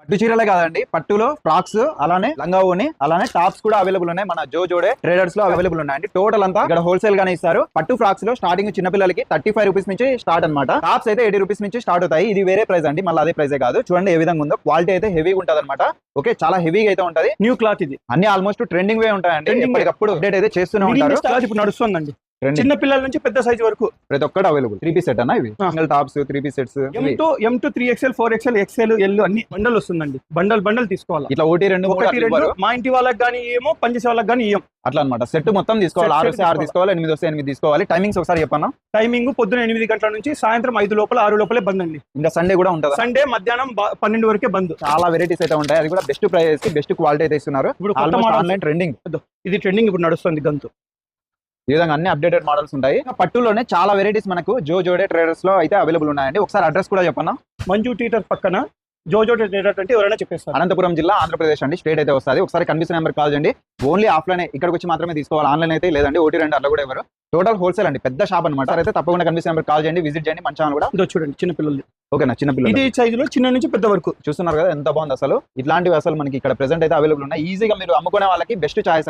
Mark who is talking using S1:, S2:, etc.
S1: పట్టు చీరలే కాదండి. పట్టులో ఫ్రాక్స్ అలానే లంగా ఓని అలానే టాప్స్ కూడా అవైలబుల్ ఉన్నాయి. మన జో జోడే ట్రేడర్స్లో అవైలబుల్ ఉన్నాయండి. టోటల్ అంతా ఇక్కడ హోల్సేల్ గానే ఇస్తారు. పట్టు ఫ్రాక్స్లో స్టార్టింగ్ చిన్న పిల్లలకి థర్టీ ఫైవ్ రూపీస్ నుంచి స్టార్ట్ అన్నమాట. టాప్స్ అయితే ఎయిటీ రూపీస్ నుంచి స్టార్ట్ అవుతాయి. ఇది వేరే ప్రైస్ అండి. మళ్ళీ అదే ప్రైసే కాదు. చూడండి ఏ విధంగా ఉందో. క్వాలిటీ అయితే హెవీగా ఉంటది అనమాట ఓకే చాలా హెవీగా అయితే ఉంటది.
S2: న్యూ క్లాత్ ఇది.
S1: అన్ని ఆల్మోస్ట్ ట్రెండింగ్ వే ఉంటాయండి. ఎప్పటికప్పుడు అప్డేట్ అయితే చేస్తూనే ఉంటారు.
S2: ఇప్పుడు నడుస్తుందండి. చిన్న పిల్లల నుంచి పెద్ద సైజ్ వరకు.
S1: ప్రతి ఒక్కటి అవైలబుల్ త్రీ పీస్ సెట్ అన్న ఇవి. Single tops three piece sets
S2: M to M to three XL four XL XL L అన్ని బండల్ వస్తుందండి. బండల్ బండల్ తీసుకోవాలి?
S1: ఇట్లా ఒకటి రెండు
S2: ఒకటి రెండు. మా ఇంటి వాళ్ళకి కానీ ఏమో పనిచేసే వాళ్ళకి కానీ ఇయ్యం.
S1: అట్లా అనమాట సెట్ మొత్తం తీసుకోవాలి. ఆరు వస్తే ఆరు
S2: తీసుకోవాలి.
S1: ఎనిమిది వస్తే ఎనిమిది తీసుకోవాలి. టైమింగ్స్ ఒకసారి చెప్పన్నా
S2: టైమింగ్ పొద్దున ఎనిమిది గంటల నుంచి సాయంత్రం ఐదు లోపల ఆరు లోపలే బంద్ అండి.
S1: ఇంకా సండే కూడా ఉంటుంది?
S2: సండే మధ్యాహ్నం పన్నెండు వరకే బంద్.
S1: చాలా వెరైటీస్ అయితే ఉంటాయి. అది కూడా బెస్ట్ ప్రైస్ బెస్ట్ క్వాలిటీ అయితే ఇస్తున్నారు.
S2: ఇప్పుడు
S1: ఆన్లైన్ ట్రెండింగ్
S2: ఇది ట్రెండింగ్ ఇప్పుడు నడుస్తుంది గంతు.
S1: ఈ విధంగా అన్ని అప్డేటెడ్ మోడల్స్ ఉంటాయి. పట్టులోనే చాలా వెరైటీస్ మనకు జో జోడే ట్రేడర్స్లో అయితే అవైలబుల్ ఉన్నాయండి. ఒకసారి అడ్రస్ కూడా చెప్పన్నా
S2: మంజు టీటర్ పక్కన జోజో టీటర్ అంటే ఎవరైనా చెప్పేస్తారు.
S1: అనంతపురం జిల్లా ఆంధ్రప్రదేశ్ అండి. స్టేట్ అయితే వస్తుంది. ఒకసారి కనిపిస్తున్న నెంబర్ కాల్ చేయండి. ఓన్లీ ఆఫ్లైన్ ఇక్కడికి వచ్చి మాత్రమే తీసుకోవాలి. ఆన్లైన్ అయితే లేదండి. ఓటీ రెండు అట్లా కూడా ఎవరు? టోటల్ హోల్సేల్ అండి. పెద్ద షాప్ అనమాట అయితే తప్పకుండా కనిపిస్తున్న నెంబర్ కాల్ చేయండి. విజిట్ చేయండి. ఛానల్ కూడా.
S2: ఇదో చూడండి. చిన్న పిల్లలు
S1: ఓకేనా చిన్న పిల్లలు
S2: ఇది సైజు లో చిన్న నుంచి పెద్ద వరకు.
S1: చూస్తున్నారు కదా ఎంత బాగుంది అసలు. ఇట్లాంటివి అసలు మనకి ఇక్కడ ప్రెసెంట్ అయితే అవైలబుల్ ఉన్నాయి. ఈజీగా మీరు అమ్ముకునే వాళ్ళకి బెస్ట్ చాయిస్